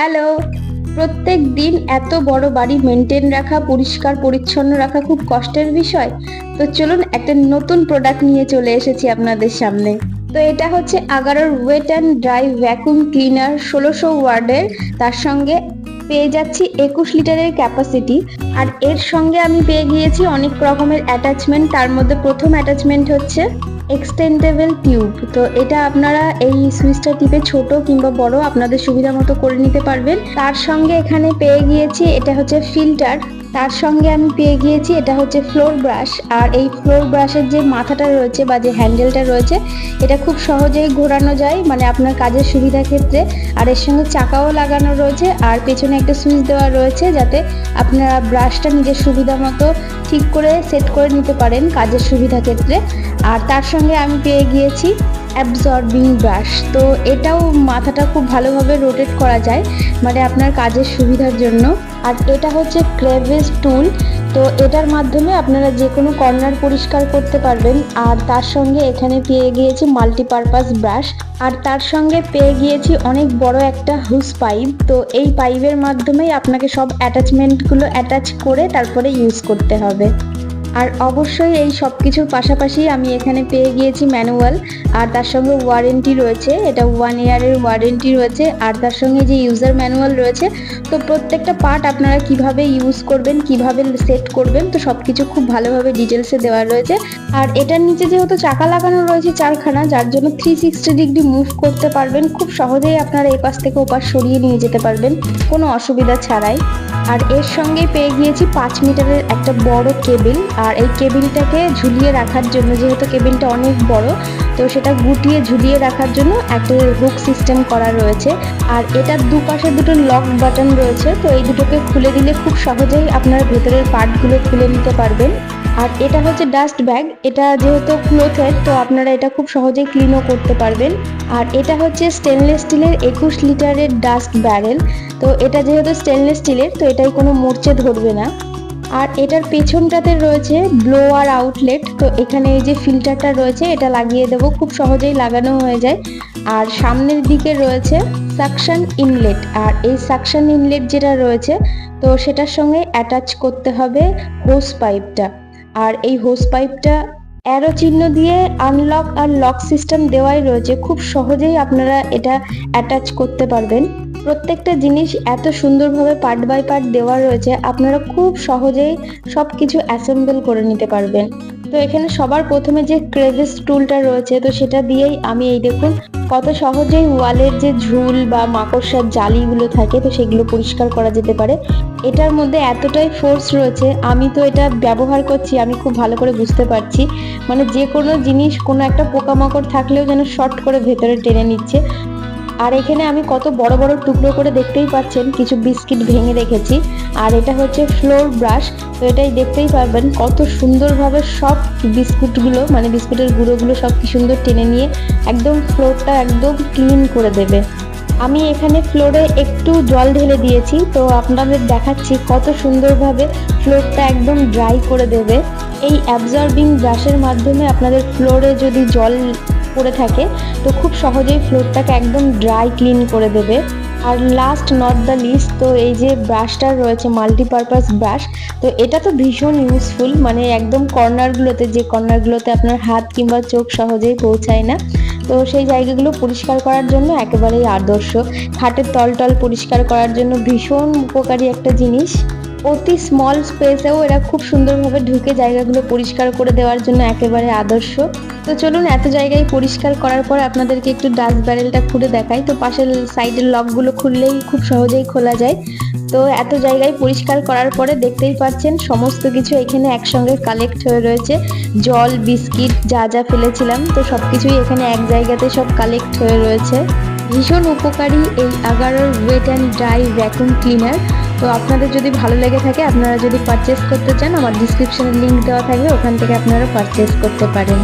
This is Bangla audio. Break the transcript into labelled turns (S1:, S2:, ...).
S1: হ্যালো প্রত্যেক দিন এত বড় বাড়ি মেনটেন রাখা, পরিষ্কার, পরিচ্ছন্ন রাখা খুব কষ্টের বিষয়। তো চলুন একটা নতুন প্রোডাক্ট নিয়ে চলে এসেছি আপনাদের সামনে। তো এটা হচ্ছে আগারোর wet and dry vacuum cleaner ষোলোশো ওয়ার্ডের। তার সঙ্গে পেয়ে যাচ্ছি একুশ লিটারের ক্যাপাসিটি আর এর সঙ্গে আমি পেয়ে গিয়েছি অনেক রকমের অ্যাটাচমেন্ট তার মধ্যে প্রথম অ্যাটাচমেন্ট হচ্ছে এক্সটেন্ডেবল টিউব তো এটা আপনারা এই সুইচটা টিপে ছোট কিংবা বড় আপনাদের সুবিধা মতো করে নিতে পারবেন। তার সঙ্গে এখানে পেয়ে গিয়েছি, এটা হচ্ছে ফিল্টার তার সঙ্গে আমি পেয়ে গিয়েছি, এটা হচ্ছে ফ্লোর ব্রাশ আর এই ফ্লোর ব্রাশের যে মাথাটা রয়েছে বা যে হ্যান্ডেলটা রয়েছে, এটা খুব সহজেই ঘোরানো যায় মানে আপনার কাজের সুবিধা ক্ষেত্রে। আর এর সঙ্গে চাকাও লাগানো রয়েছে, আর পেছনে একটা সুইচ দেওয়া রয়েছে, যাতে আপনারা ব্রাশটা নিজের সুবিধা মতো ঠিক করে সেট করে নিতে পারেন কাজের সুবিধা ক্ষেত্রে। আর তার সঙ্গে আমি পেয়ে গিয়েছি অ্যাবজর্বিং ব্রাশ তো এটাও মাথাটা খুব ভালোভাবে রোটেট করা যায় মানে আপনার কাজের সুবিধার জন্য। আর এটা হচ্ছে ক্রেভিস টুল তো এটার মাধ্যমে আপনারা যে কোনো কর্নার পরিষ্কার করতে পারবেন। আর তার সঙ্গে এখানে পেয়ে গিয়েছি মাল্টিপারপাস ব্রাশ আর তার সঙ্গে পেয়ে গিয়েছি অনেক বড় একটা হুস পাইপ তো এই পাইপের মাধ্যমেই আপনাকে সব অ্যাটাচমেন্টগুলো অ্যাটাচ করে তারপরে ইউজ করতে হবে। আর অবশ্যই এই সব কিছুর পাশাপাশি আমি এখানে পেয়ে গিয়েছি ম্যানুয়াল, আর তার সঙ্গে ওয়ারেন্টি রয়েছে। এটা ওয়ান ইয়ারের ওয়ারেন্টি রয়েছে, আর তার সঙ্গে যে ইউজার ম্যানুয়াল রয়েছে, তো প্রত্যেকটা পার্ট আপনারা কীভাবে ইউজ করবেন, কীভাবে সেট করবেন, তো সব কিছু খুব ভালোভাবে ডিটেলসে দেওয়া রয়েছে। আর এটার নিচে যেহেতু চাকা লাগানো রয়েছে চারখানা, যার জন্য থ্রি সিক্সটি ডিগ্রি মুভ করতে পারবেন। খুব সহজেই আপনারা এপাশ থেকে ওপাশ সরিয়ে নিয়ে যেতে পারবেন, কোনো অসুবিধা ছাড়াই। আর এর সঙ্গে পেয়ে গিয়েছি পাঁচ মিটারের একটা বড় কেবিল আর এই কেবিলটাকে ঝুলিয়ে রাখার জন্য, যেহেতু কেবিলটা অনেক বড়, তো সেটা গুটিয়ে ঝুলিয়ে রাখার জন্য একটা হুক সিস্টেম করা রয়েছে। আর এটার দুপাশে দুটো লক বাটন রয়েছে, তো এই দুটোকে খুলে দিলে খুব সহজেই আপনার ভেতরের পার্টগুলো খুলে নিতে পারবেন। আর এটা হচ্ছে ডাস্ট ব্যাগ এটা যেহেতু ক্লোথের তো আপনারা এটা খুব সহজেই ক্লিনও করতে পারবেন। আর এটা হচ্ছে স্টেনলেস স্টিলের একুশ লিটারের ডাস্ট ব্যারেল তো এটা যেহেতু স্টেনলেস স্টিলের তো এটাই কোনো মোর্চে ধরবে না। আর এটার পেছনটাতে রয়েছে ব্লোয়ার আউটলেট তো এখানে এই যে ফিল্টারটা রয়েছে, এটা লাগিয়ে দেবো। খুব সহজেই লাগানো হয়ে যায়। আর সামনের দিকে রয়েছে সাকশন ইনলেট আর এই সাকশন ইনলেট যেটা রয়েছে, তো সেটার সঙ্গে অ্যাটাচ করতে হবে হোস পাইপটা আর এই হোস পাইপটা অ্যারো চিহ্ন দিয়ে আনলক আর লক সিস্টেম দেওয়াই রয়েছে। খুব সহজেই আপনারা এটা অ্যাটাচ করতে পারবেন। প্রত্যেকটা জিনিস এত সুন্দরভাবে পার্ট বাই পার্ট দেওয়া রয়েছে, আপনারা খুব সহজেই সব কিছু অ্যাসেম্বল করে নিতে পারবেন। তো এখানে সবার প্রথমে যে ক্রেভিস টুলটা রয়েছে, তো সেটা দিয়েই আমি এই দেখুন, কত সহজেই ওয়ালের যে ঝুল বা মাকড়সার জালিগুলো থাকে, তো সেগুলো পরিষ্কার করা যেতে পারে। এটার মধ্যে এতটাই ফোর্স রয়েছে, আমি তো এটা ব্যবহার করছি, আমি খুব ভালো করে বুঝতে পারছি। মানে যে কোনো জিনিস, কোনো একটা পোকামাকড় থাকলেও যেন শর্ট করে ভেতরে টেনে নিচ্ছে। আর এখানে আমি কত বড় বড় টুকরো করে দেখতেই পাচ্ছেন, কিছু বিস্কিট ভেঙে রেখেছি। আর এটা হচ্ছে ফ্লোর ব্রাশ তো এটাই দেখতেই পারবেন কত সুন্দরভাবে সব বিস্কুটগুলো মানে বিস্কুটের গুঁড়োগুলো সব কি সুন্দর টেনে নিয়ে একদম ফ্লোরটা একদম ক্লিন করে দেবে। আমি এখানে ফ্লোরে একটু জল ঢেলে দিয়েছি, তো আপনাদের দেখাচ্ছি কত সুন্দরভাবে ফ্লোরটা একদম ড্রাই করে দেবে। এই অ্যাবজর্বিং ব্রাশের মাধ্যমে আপনাদের ফ্লোরে যদি জল পড়ে থাকে, তো খুব সহজেই ফ্লোরটাকে একদম ড্রাই ক্লিন করে দেবে। আর লাস্ট নট দ্য লিস্ট তো এই যে ব্রাশটা রয়েছে মাল্টিপারপাস ব্রাশ তো এটা তো ভীষণ ইউজফুল মানে একদম কর্নারগুলোতে যে কর্নারগুলোতে আপনার হাত কিংবা চোখ সহজেই পৌঁছায় না। তো সেই জায়গাগুলো পরিষ্কার করার জন্য একেবারেই আদর্শ। খাটের তল টল পরিষ্কার করার জন্য ভীষণ উপকারী একটা জিনিস। অতি স্মল স্পেসেও এরা খুব সুন্দরভাবে ঢুকে জায়গাগুলো পরিষ্কার করে দেওয়ার জন্য একেবারে আদর্শ। তো চলুন এত জায়গায় পরিষ্কার করার পর আপনাদেরকে একটু ডাস্ট ব্যারেলটা খুলে দেখাই। তো পাশের সাইডের লকগুলো খুললেই খুব সহজেই খোলা যায়। তো এত জায়গায় পরিষ্কার করার পরে দেখতেই পাচ্ছেন সমস্ত কিছু এখানে একসঙ্গে কালেক্ট হয়ে রয়েছে। জল, বিস্কিট, যা যা ফেলেছিলাম, তো সব কিছুই এখানে এক জায়গাতে সব কালেক্ট হয়ে রয়েছে। ভীষণ উপকারী এই আগারোর wet and dry vacuum cleaner তো আপনাদের যদি ভালো লেগে থাকে, আপনারা যদি পারচেস করতে চান, আমার ডিসক্রিপশানে লিঙ্ক দেওয়া থাকবে, ওখান থেকে আপনারা পারচেস করতে পারেন।